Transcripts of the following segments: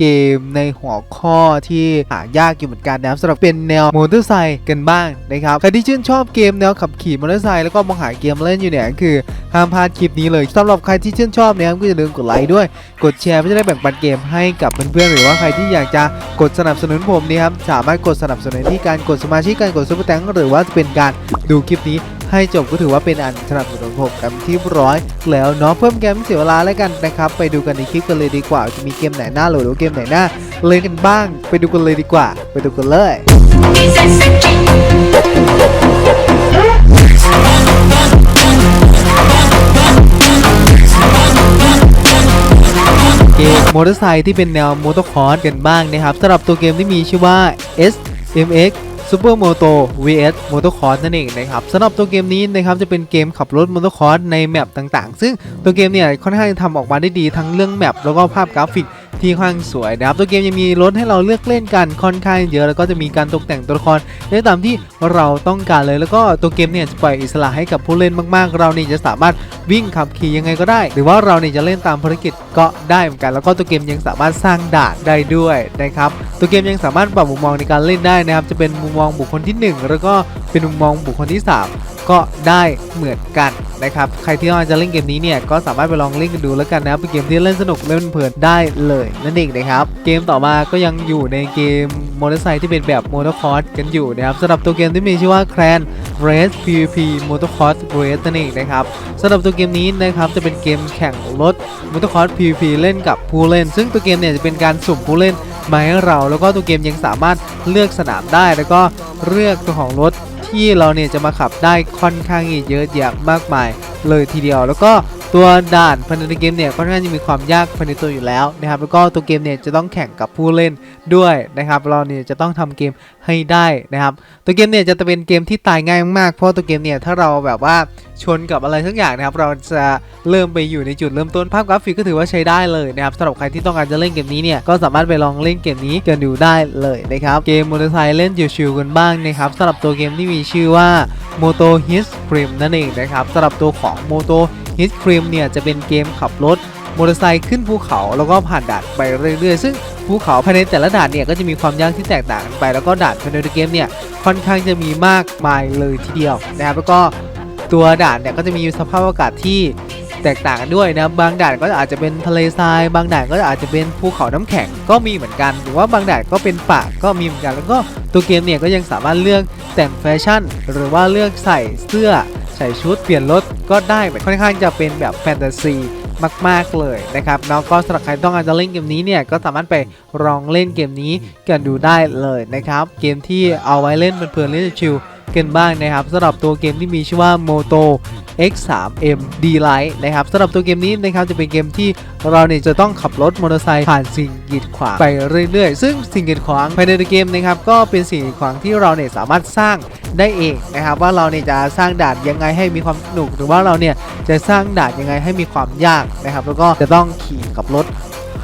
เกมในหัวข้อที่หายากอยู่เหมือนกันนะครับสำหรับเป็นแนวมอเตอร์ไซค์กันบ้างนะครับใครที่ชื่นชอบเกมแนวขับขี่มอเตอร์ไซค์แล้วก็มองหาเกมเล่นอยู่เนี่ยคือห้ามพลาดคลิปนี้เลยสำหรับใครที่ชื่นชอบนะครับก็อย่าลืมกดไลค์ด้วย กดแชร์เพื่อจะได้แบ่งปันเกมให้กับเพื่อนๆหรือว่าใครที่อยากจะกดสนับสนุนผมนี่ครับสามารถกดสนับสนุนที่การกดสมาชิกการกดซุปเปอร์แตงหรือว่าจะเป็นการดูคลิปนี้ ให้จบก็ถือว่าเป็นอันสนับสนุนผมกันที่ร้อยแล้วเนาะเพิ่มเกมเสียเวลาแล้วกันนะครับไปดูกันในคลิปกันเลยดีกว่าจะมีเกมไหนหน่าโหลดหรือเกมไหนหน่าเล่นกันบ้าง ไปดูกันเลยดีกว่า ไปดูกันเลยเกมมอเตอร์ไซค์ที่เป็นแนวมอเตอร์คอร์สกันบ้างนะครับสำหรับตัวเกมที่มีชื่อว่า S M X ซูเปอร์มอเตอร์ vs มอเตอร์คอร์สนั่นเองนะครับสำหรับตัวเกมนี้นะครับจะเป็นเกมขับรถมอเตอร์คอร์สในแมปต่างๆ ซึ่งตัวเกมเนี่ยค่อนข้างจะทำออกมาได้ดีทั้งเรื่องแมปแล้วก็ภาพกราฟิก ที่ค่อนข้างสวยนะครับตัวเกมยังมีรถให้เราเลือกเล่นกันค่อนข้างเยอะแล้วก็จะมีการตกแต่งตัวละครได้ตามที่เราต้องการเลย แล้วก็ตัวเกมเนี่ยจะปล่อยอิสระให้กับผู้เล่นมาก ๆ เราเนี่ยจะสามารถวิ่งขับขี่ยังไงก็ได้ หรือว่าเราเนี่ยจะเล่นตามภารกิจก็ได้เหมือนกันแล้วก็ตัวเกมยังสามารถสร้างด่านได้ด้วยนะครับตัวเกมยังสามารถปรับมุมมองในการเล่นได้นะครับจะเป็นมุมมองบุคคลที่หนึ่งแล้วก็เป็นมุมมองบุคคลที่สามก็ได้เหมือนกันนะครับใครที่องการจะเล่นเกมนี้เนี่ยก็สามารถไปลองเล่นกันดูแล้วกันนะครับเป็นเกมที่เล่นสนุกเล่นเพลินได้เลยนั่นเองนะครับ เกมต่อมาก็ยังอยู่ในเกมมอเตอร์ไซค์ที่เป็นแบบมอเตอร์คอร์สกันอยู่นะครับสำหรับตัวเกมที่มีชื่อว่า Clan Race PVP Motocross Race นั่นเองนะครับสำหรับตัวเกมนี้นะครับจะเป็นเกมแข่งรถ Motocross PVP เล่นกับผู้เล่น ซึ่งตัวเกมเนี่ยจะเป็นการสุ่มผู้เล่นมาให้เรา แล้วก็ตัวเกมยังสามารถเลือกสนามได้ แล้วก็เลือกตัวของรถที่เราเนี่ยจะมาขับได้ค่อนข้างเยอะแยะมากมายเลยทีเดียว แล้วก็ ตัวด่านภายในเกมเนี่ยค่อนข้างจะมีความยากภายในตัวอยู่แล้วนะครับแล้วก็ตัวเกมเนี่ยจะต้องแข่งกับผู้เล่นด้วยนะครับเราเนี่ยจะต้องทำเกมให้ได้นะครับ ตัวเกมเนี่ยจะเป็นเกมที่ตายง่ายมากเพราะตัวเกมเนี่ยถ้าเราแบบว่าชนกับอะไรสักอย่างนะครับ เราจะเริ่มไปอยู่ในจุดเริ่มต้นภาพกราฟิกก็ถือว่าใช้ได้เลยนะครับสำหรับใครที่ต้องการจะเล่นเกมนี้เนี่ยก็สามารถไปลองเล่นเกมนี้กันดูได้เลยนะครับเกมมอเตอร์ไซค์เล่นชิวๆกันบ้างนะครับสำหรับตัวเกมที่มีชื่อว่า Moto Hit Cream นั่นเองนะครับสำหรับตัวของ Moto Hit Cream เนี่ยจะเป็นเกมขับรถมอเตอร์ไซค์ขึ้นภูเขาแล้วก็ผ่านด่านไปเรื่อยๆ ซึ่งภูเขาภายในแต่ละด่านเนี่ยก็จะมีความยากที่แตกต่างกันไป แล้วก็ด่านภายในเกมเนี่ยค่อนข้างจะมีมากมายเลยทีเดียวนะครับแล้วก็ตัวด่านเนี่ยก็จะมีสภาพอากาศที่แตกต่างกันด้วยนะบางด่านก็อาจจะเป็นทะเลทราย บางด่านก็อาจจะเป็นภูเขาน้ำแข็งก็มีเหมือนกัน หรือว่าบางด่านก็เป็นป่าก็มีเหมือนกัน แล้วก็ตัวเกมเนี่ยก็ยังสามารถเลือกแต่งแฟชั่น หรือว่าเลือกใส่เสื้อ ใส่ชุดเปลี่ยนรถก็ได้แบบค่อนข้างจะเป็นแบบแฟนตาซีมาก ๆ เลยนะครับแล้วก็สำหรับใครต้องการจะเล่นเกมนี้เนี่ยก็สามารถไปลองเล่นเกมนี้กันดูได้เลยนะครับ เกมที่เอาไว้เล่นเพลินๆเล่นชิลกันบ้างนะครับสำหรับตัวเกมที่มีชื่อว่า Moto X3M D Lite นะครับสำหรับตัวเกมนี้นะครับจะเป็นเกมที่เราเนี่ยจะต้องขับรถมอเตอร์ไซค์ผ่านสิ่งกีดขวางไปเรื่อยๆ ซึ่งสิ่งกีดขวางภายในเกมนะครับก็เป็นสิ่งกีดขวางที่เราเนี่ยสามารถสร้างได้เองนะครับว่าเราเนี่ยจะสร้างด่านยังไงให้มีความสนุกหรือว่าเราเนี่ยจะสร้างด่านยังไงให้มีความยากนะครับแล้วก็จะต้องขี่กับรถ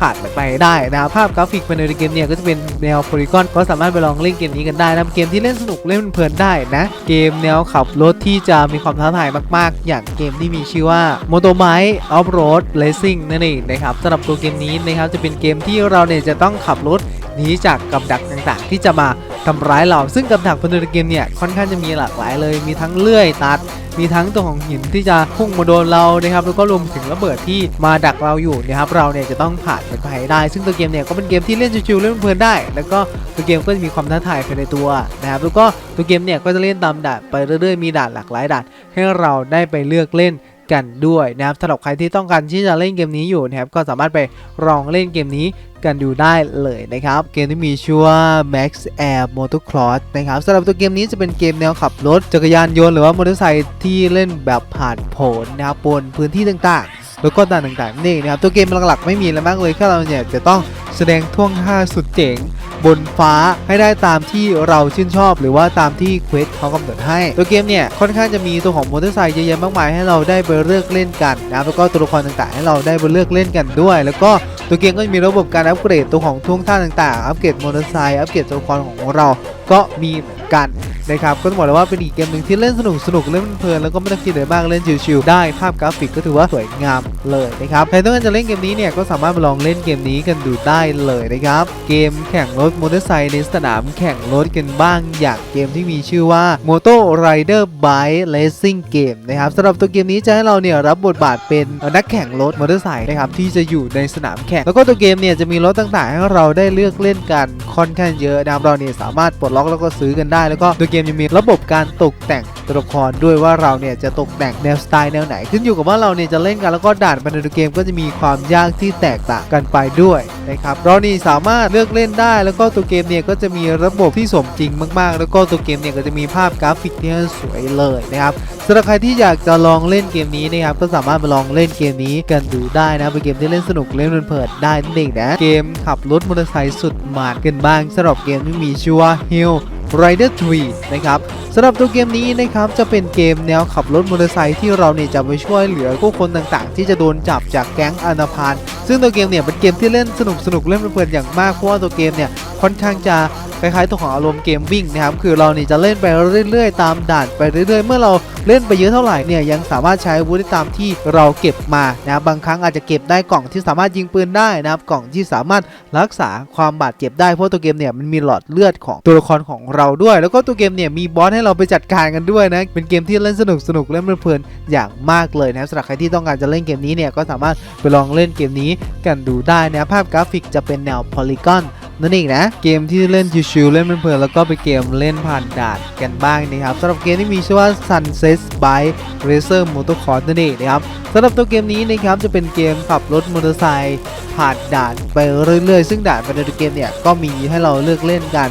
ผ่านไปได้นะครับภาพกราฟิกภายในเกมเนี่ยก็จะเป็นแนวโพลีกอนก็สามารถไปลองเล่นเกมนี้กันได้นะเกมที่เล่นสนุกเล่นเพลินได้นะ เกมแนวขับรถที่จะมีความท้าทายมาก ๆ อย่างเกมที่มีชื่อว่า Motorbike Off-Road Racing นั่นเองนะครับสำหรับตัวเกมนี้นะครับจะเป็นเกมที่เราเนี่ยจะต้องขับรถหนีจากกับดักต่างๆ ที่จะมาทำร้ายเราซึ่งกับดักภายในเกมเนี่ยค่อนข้างจะมีหลากหลายเลยมีทั้งเลื่อยตัด มีทั้งตัวของหินที่จะพุ่งมาโดนเรานะครับแล้วก็รวมถึงระเบิดที่มาดักเราอยู่นะครับเราเนี่ยจะต้องผ่านมันไปให้ได้ ซึ่งตัวเกมเนี่ยก็เป็นเกมที่เล่นชิวๆเล่นเพลินได้ แล้วก็ตัวเกมก็จะมีความท้าทายภายในตัวนะครับแล้วก็ตัวเกมเนี่ยก็จะเล่นตามด่านไปเรื่อยๆมีด่านหลากหลายด่านให้เราได้ไปเลือกเล่น กันด้วยนะครับสำหรับใครที่ต้องการที่จะเล่นเกมนี้อยู่นะครับก็สามารถไปลองเล่นเกมนี้กันดูได้เลยนะครับ เกมที่มีชื่อว่า Max Air Motocross นะครับสำหรับตัวเกมนี้จะเป็นเกมแนวขับรถจักรยานยนต์หรือว่ามอเตอร์ไซค์ที่เล่นแบบผ่านผลนะครับบนพื้นที่ต่างๆ แล้วก็ด่านต่างๆนี่นะครับตัวเกมหลักๆไม่มีอะไรมากเลยแค่เราเนี่ยจะต้องแสดงท่วงท่าสุดเจ๋ง บนฟ้าให้ได้ตามที่เราชื่นชอบ หรือว่าตามที่เควสเขากำหนดให้ ตัวเกมเนี่ยค่อนข้างจะมีตัวของมอเตอร์ไซค์เยอะแยะมากมายให้เราได้ไปเลือกเล่นกันนะแล้วก็ตัวละครต่างๆ ให้เราได้ไปเลือกเล่นกันด้วย แล้วก็ตัวเกมก็จะมีระบบการอัปเกรดตัวของท่วงท่าต่างๆ อัปเกรดมอเตอร์ไซค์อัปเกรดตัวละครของเราก็มีเหมือนกัน นะครับก็ต้องบอกเลยว่าเป็นอีกเกมหนึ่งที่เล่นสนุกสนุกเล่นเพลินแล้วก็ไม่ต้องคิดอะไรมากเล่นชิลๆได้ภาพกราฟิกก็ถือว่าสวยงามเลยนะครับใครต้องการจะเล่นเกมนี้เนี่ยก็สามารถมาลองเล่นเกมนี้กันดูได้เลยนะครับเกมแข่งรถมอเตอร์ไซค์ในสนามแข่งรถกันบ้างอย่างเกมที่มีชื่อว่า Moto Rider Bike Racing Game นะครับสำหรับตัวเกมนี้จะให้เราเนี่ยรับบทบาทเป็นนักแข่งรถมอเตอร์ไซค์นะครับที่จะอยู่ในสนามแข่ง แล้วก็ตัวเกมเนี่ยจะมีรถต่างๆ ให้เราได้เลือกเล่นกันค่อนข้างเยอะนะครับเราเนี่ยสามารถปลดล็อกแล้วก็ซื้อกันได้แล้วก็ตัวเกมยังมีระบบการตกแต่งตัวละครด้วยว่าเราเนี่ยจะตกแต่งแนวสไตล์แนวไหน ขึ้นอยู่กับว่าเราเนี่ยจะเล่นกันแล้วก็ด่านภายในตัวเกมก็จะมีความยากที่แตกต่างกันไปด้วยนะครับเรานี่สามารถเลือกเล่นได้ แล้วก็ตัวเกมเนี่ยก็จะมีระบบที่สมจริงมากๆ แล้วก็ตัวเกมเนี่ยก็จะมีภาพกราฟิกที่สวยเลยนะครับสำหรับใครที่อยากจะลองเล่นเกมนี้นะครับก็สามารถมาลองเล่นเกมนี้กันดูได้นะเป็นเกมที่เล่นสนุกเล่นเพลินได้นั่นเองนะเกมขับรถมอเตอร์ไซค์สุดหมาดกันบ้างสำหรับเกมที่มีชื่อว่า Hill Rider 3 นะครับสำหรับตัวเกมนี้นะครับจะเป็นเกมแนวขับรถมอเตอร์ไซค์ที่เราเนี่ยจะไปช่วยเหลือผู้คนต่างๆ ที่จะโดนจับจากแก๊งอนาพานซึ่งตัวเกมเนี่ยเป็นเกมที่เล่นสนุกสนุกเล่นเพลินอย่างมากเพราะว่าตัวเกมเนี่ยค่อนข้างจะ ล้ายๆตัวของอารมณ์เกมวิ่งนะครับคือเราเนี่ยจะเล่นไปเรื่อยๆ ตามด่านไปเรื่อยๆ เมื่อเราเล่นไปเยอะเท่าไหร่เนี่ยยังสามารถใช้วุธได้ตามที่เราเก็บมานะครับบางครั้งอาจจะเก็บได้กล่องที่สามารถยิงปืนได้นะครับกล่องที่สามารถรักษาความบาดเจ็บได้เพราะตัวเกมเนี่ยมันมีหลอดเลือดของตัวละครของเราด้วย แล้วก็ตัวเกมเนี่ยมีบอสให้เราไปจัดการกันด้วยนะเป็นเกมที่เล่นสนุกสนุกเล่นเพลินๆอย่างมากเลยนะครับสำหรับใครที่ต้องการจะเล่นเกมนี้เนี่ยก็สามารถไปลองเล่นเกมนี้กันดูได้นะภาพกราฟิกจะเป็นแนว polygon นั่ นั่นเองนะ เกมที่เล่นชิวๆเล่นเพลินๆแล้วก็เป็นเกมเล่นผ่านด่านกันบ้างนะครับสำหรับเกมที่มีชื่อว่า Sunset Bike Racer Motocross นั่นเองนะครับสำหรับตัวเกมนี้นะครับจะเป็นเกมขับรถมอเตอร์ไซค์ผ่านด่านไปเรื่อยๆ ซึ่งด่านภายในตัวเกมเนี่ยก็มีให้เราเลือกเล่นกัน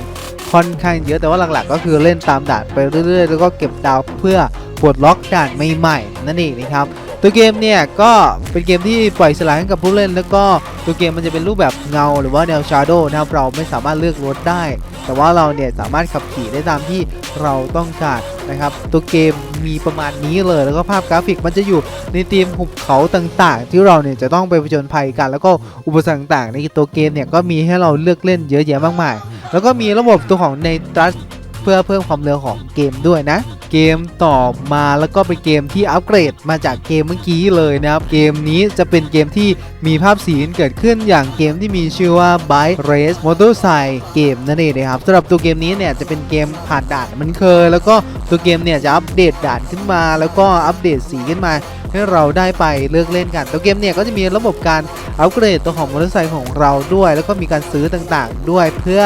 ค่อนข้างเยอะแต่ว่าหลักๆ ก็คือเล่นตามด่านไปเรื่อยๆ แล้วก็เก็บดาวเพื่อปลดล็อกด่านใหม่ๆนั่นเองนะครับ ตัวเกมเนี่ยก็เป็นเกมที่ปล่อยอิสระให้กับผู้เล่น แล้วก็ตัวเกมมันจะเป็นรูปแบบเงา หรือว่าแนวชาร์โดนะครับเราไม่สามารถเลือกรถได้ แต่ว่าเราเนี่ยสามารถขับขี่ได้ตามที่เราต้องการนะครับตัวเกมมีประมาณนี้เลย แล้วก็ภาพกราฟิกมันจะอยู่ในธีมหุบเขาต่างๆ ที่เราเนี่ยจะต้องไปผจญภัยกัน แล้วก็อุปสรรคต่างๆ ในตัวเกมเนี่ยก็มีให้เราเลือกเล่นเยอะแยะมากมาย แล้วก็มีระบบตัวของในตรัสเพื่อเพิ่มความเร็วของเกมด้วยนะ เกมต่อมาแล้วก็เป็นเกมที่อัปเกรดมาจากเกมเมื่อกี้เลยนะครับ เกมนี้จะเป็นเกมที่มีภาพสีเกิดขึ้นอย่างเกมที่มีชื่อว่า Bike Race Motorcycle เกมนั่นเองนะครับสำหรับตัวเกมนี้เนี่ยจะเป็นเกมผ่านด่านมันเคย แล้วก็ตัวเกมเนี่ยจะอัปเดตด่านขึ้นมา แล้วก็อัปเดตสีขึ้นมา ให้เราได้ไปเลือกเล่นกันตัวเกมเนี่ยก็จะมีระบบการอัปเกรดตัวของมอเตอร์ไซค์ของเราด้วย แล้วก็มีการซื้อต่างๆ ด้วยเพื่อ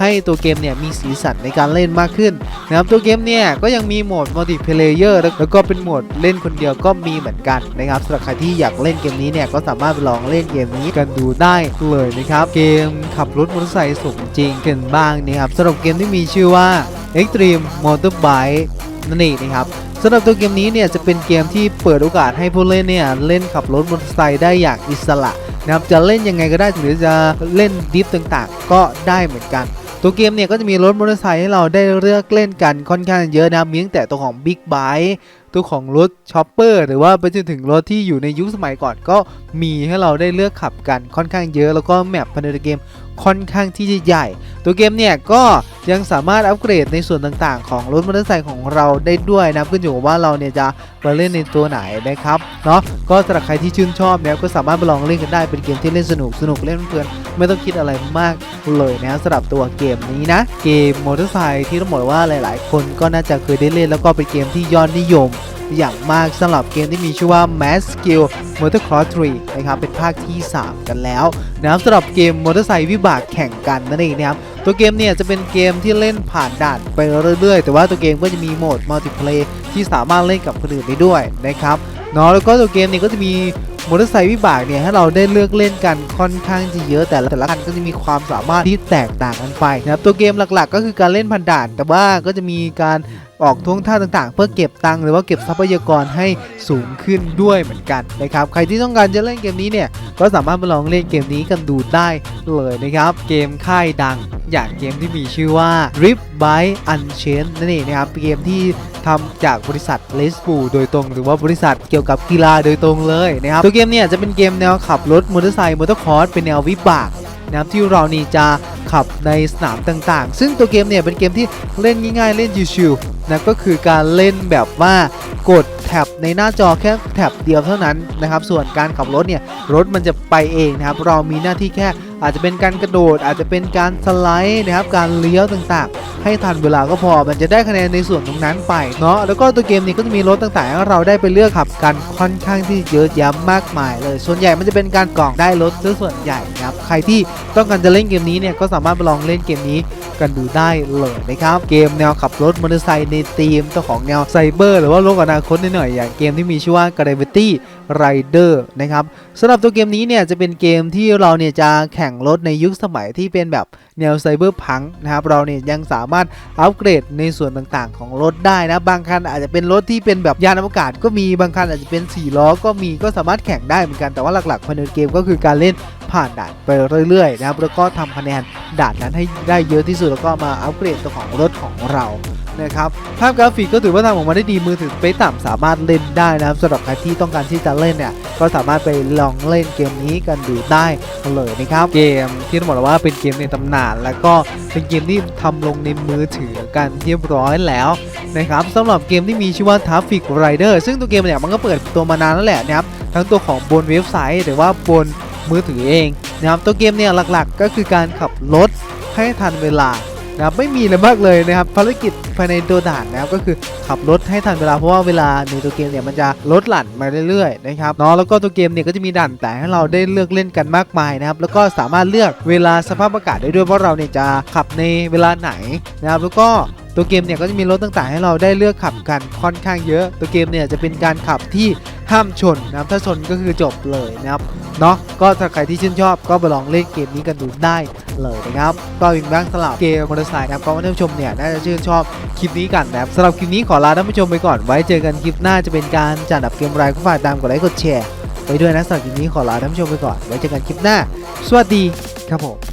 ให้ตัวเกมเนี่ยมีสีสันในการเล่นมากขึ้นนะครับตัวเกมเนี่ยก็ยังมีโหมดมัลติเพลเยอร์แล้วก็เป็นโหมดเล่นคนเดียวก็มีเหมือนกันนะครับสำหรับใครที่อยากเล่นเกมนี้เนี่ยก็สามารถไปลองเล่นเกมนี้กันดูได้เลยนะครับเกมขับรถมอเตอร์ไซค์สมจริงกันบ้างนะครับสำหรับเกมที่มีชื่อว่า Extreme Motorbike นั่นเองนะครับำหรับตัวเกมนี้เนี่ยจะเป็นเกมที่เปิดโอกาสให้ผู้เล่นเนี่ยเล่นขับรถมอเตอร์ไซค์ได้อย่างอิสระนะครับจะเล่นยังไงก็ได้หรือจะเล่นดิฟต่างๆ ก็ได้เหมือนกัน ตัวเกมเนี่ยก็จะมีรถมอเตอร์ไซค์ให้เราได้เลือกเล่นกันค่อนข้างเยอะนะมีตั้งแต่ตัวของ Big b i k e ตัวของรถชอปเปอร์หรือว่าไปจนถึงรถที่อยู่ในยุคสมัยก่อนก็มีให้เราได้เลือกขับกันค่อนข้างเยอะ แล้วก็แมปภายในเกม ค่อนข้างที่จะใหญ่ ตัวเกมเนี่ยก็ยังสามารถอัปเกรดในส่วนต่างๆ ของรถมอเตอร์ไซค์ของเราได้ด้วยนะขึ้นอยู่กับว่าเราเนี่ยจะมาเล่นในตัวไหนนะครับเนาะก็สำหรับใครที่ชื่นชอบเนี่ยก็สามารถไปลองเล่นกันได้เป็นเกมที่เล่นสนุกสนุกเล่นเพลินไม่ต้องคิดอะไรมากเลยนะสำหรับตัวเกมนี้นะ เกมมอเตอร์ไซค์ที่ต้องบอกว่าหลาย ๆ คนก็น่าจะเคยได้เล่นแล้วก็เป็นเกมที่ยอดนิยม อย่างมากสำหรับเกมที่มีชื่อว่า Mass Skill Motocross 3นะครับเป็นภาคที่ 3 กันแล้วนะครับสำหรับเกมมอเตอร์ไซค์วิบากแข่งกันนั่นเองนะครับตัวเกมเนี่ยจะเป็นเกมที่เล่นผ่านด่านไปเรื่อยๆ แต่ว่าตัวเกมก็จะมีโหมดมัลติเพลย์ที่สามารถเล่นกับคนอื่นได้ด้วยนะครับเนาะแล้วก็ตัวเกมเนี่ยก็จะมี มอเตอร์ไซค์วิบากเนี่ยให้เราได้เลือกเล่นกันค่อนข้างจะเยอะแต่ละแต่ละคันก็จะมีความสามารถที่แตกต่างกันไปนะครับตัวเกมหลักๆ ก็คือการเล่นผ่านด่าน แต่ว่าก็จะมีการออกท่วงท่าต่างๆ เพื่อเก็บตังค์หรือว่าเก็บทรัพยากรให้สูงขึ้นด้วยเหมือนกันนะครับใครที่ต้องการจะเล่นเกมนี้เนี่ยก็สามารถมาลองเล่นเกมนี้กันดูได้เลยนะครับเกมค่ายดัง อย่างเกมที่มีชื่อว่า Rift by Unchained นั่นเองนะครับเกมที่ทำจากบริษัท l e s b u โดยตรง หรือว่าบริษัทเกี่ยวกับกีฬาโดยตรงเลยนะครับตัวเกมเนี่ยจะเป็นเกมแนวขับรถมอเตอร์ไซค์มอเตอร์คอร์สเป็นแนววิบากนะครับที่เรานี่จะขับในสนามต่างๆ ซึ่งตัวเกมเนี่ยเป็นเกมที่เล่นง่ายๆ เล่นชิวๆนะก็คือการเล่นแบบว่ากดแท็บในหน้าจอแค่แท็บเดียวเท่านั้นนะครับ ส่วนการขับรถเนี่ยรถมันจะไปเองนะครับ เรามีหน้าที่แค่อาจจะเป็นการกระโดดอาจจะเป็นการสไลด์นะครับการเลี้ยวต่างๆ ให้ทันเวลาก็พอมันจะได้คะแนนในส่วนตรงนั้นไปเนาะแล้วก็ตัวเกมนี้ก็จะมีรถต่างๆให้เราได้ไปเลือกขับกันค่อนข้างที่เยอะแยะมากมายเลย ส่วนใหญ่มันจะเป็นการกล่องได้รถซะส่วนใหญ่นะครับใครที่ต้องการจะเล่นเกมนี้เนี่ยก็สามารถไปลองเล่นเกมนี้กันดูได้เลยนะครับเกมแนวขับรถมอเตอร์ไซค์ในธีมเจ้าของแนวไซเบอร์หรือว่าโลกอนาคตนิดหน่อยอย่างเกมที่มีชื่อว่า Gravity Rider นะครับสำหรับตัวเกมนี้เนี่ยจะเป็นเกมที่เราเนี่ยจะแข่งรถในยุคสมัยที่เป็นแบบแนวไซเบอร์พังนะครับเราเนี่ยยังสามารถอัปเกรดในส่วนต่างๆ ของรถได้นะ บางคันอาจจะเป็นรถที่เป็นแบบยานอวกาศ ก็มีบางคันอาจจะเป็น4ล้อก็มีก็สามารถแข่งได้เหมือนกันแต่ว่าหลักๆภายในเกมก็คือการเล่นผ่านด่านไปเรื่อยๆนะครับแล้วก็ทำคะแนนด่านนั้นให้ได้เยอะที่สุดแล้วก็มาอัปเกรดตัวของรถของเรา นะครับภาพกราฟิกก็ถือว่าทำออกมาได้ดีมือถือสเปซต่ำสามารถเล่นได้นะครับสำหรับใครที่ต้องการที่จะเล่นเนี่ยก็สามารถไปลองเล่นเกมนี้กันดูได้เลยนะครับ เกมที่ต้องบอกเลยว่าเป็นเกมในตำนาน แล้วก็เป็นเกมที่ทำลงในมือถือกันเรียบร้อยแล้วนะครับสำหรับเกมที่มีชื่อว่า Traffic Rider ซึ่งตัวเกมเนี่ยมันก็เปิดตัวมานานแล้วแหละนะครับทั้งตัวของบนเว็บไซต์หรือว่าบนมือถือเองนะครับตัวเกมเนี่ยหลักๆ ก็คือการขับรถให้ทันเวลา นะครับไม่มีอะไรมากเลยนะครับภารกิจภายในตัวด่านนะครับก็คือขับรถให้ทันเวลาเพราะว่าเวลาในตัวเกมเนี่ยมันจะลดหลั่นมาเรื่อยๆนะครับเนาะแล้วก็ตัวเกมเนี่ยก็จะมีด่านแต่ให้เราได้เลือกเล่นกันมากมายนะครับแล้วก็สามารถเลือกเวลาสภาพอากาศได้ด้วยว่าเราเนี่ยจะขับในเวลาไหนนะครับแล้วก็ ตัวเกมเนี่ยก็จะมีรถต่างๆ ให้เราได้เลือกขับกันค่อนข้างเยอะ ตัวเกมเนี่ยจะเป็นการขับที่ห้ามชนนะครับถ้าชนก็คือจบเลยนะครับเนาะก็ถ้าใครที่ชื่นชอบก็ไปลองเล่นเกมนี้กันดูได้เลยนะครับก็เป็นบ้างสำหรับเกมมอเตอร์ไซค์นะครับก็ท่านผู้ชมเนี่ยน่าจะชื่นชอบคลิปนี้กันนะครับสำหรับคลิปนี้ขอลาท่านผู้ชมไปก่อนไว้เจอกันคลิปหน้าจะเป็นการจัดอันดับเกมอะไรก็ฝากตามกดไลค์กดแชร์ไปด้วยนะสำหรับคลิปนี้ขอลาท่านผู้ชมไปก่อนไว้เจอกันคลิปหน้า สวัสดีครับผม